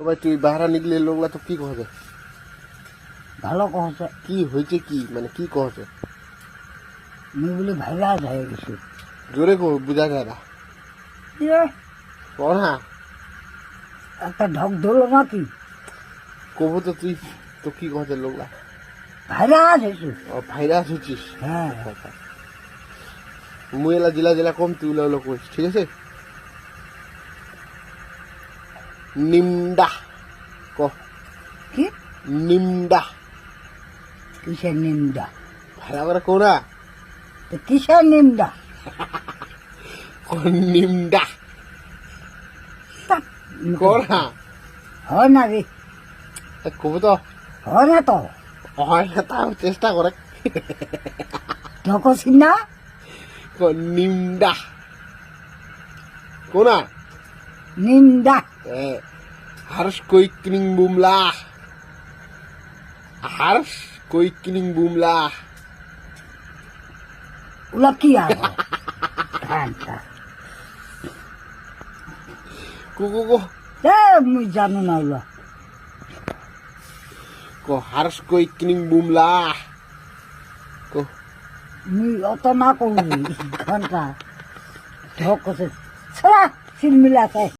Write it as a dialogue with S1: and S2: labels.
S1: সবাই তুই বাহারা নিকলে লোকলা তো কি কহছে
S2: ভালো কহছে।
S1: কি হয়েছে কি? মানে কি কহছে?
S2: মুই বলে ভাইরাস হয়ে গেছি
S1: জোরে কো বুঝা যায় না।
S2: ইয়ে,
S1: পড়া
S2: একটা ঢক ধরলো নাকি?
S1: কবু তো তুই তো কি কহছে লোকলা?
S2: ভাইরাস হয়েছে
S1: ও ভাইরাস হচ্ছিস
S2: হ্যাঁ।
S1: মুই এলা জেলা জেলা কম তুই উলা করিস ঠিক আছে? নিমডা ক
S2: কি
S1: নিমডা
S2: কিসের নিমডা
S1: ভাড়া করে কোনা
S2: তো কিসের নিমডা
S1: নিমডা কোনা
S2: হয় না রে
S1: কবু তো
S2: হয় না তো
S1: হয় না তাও চেষ্টা করে
S2: ঢকছি না
S1: নিমডা কোনা
S2: নিমডা
S1: Eh, harus koi kining bumlah. Harus koi kining bumlah.
S2: কি আর আচ্ছা
S1: Kuku ko
S2: এ মুই জানো না ওলা
S1: ko harus koi kining bumlah. Ko
S2: মুই অত না করবি ঘণ্টা ঢকছে ছড়া সিলমিলাতে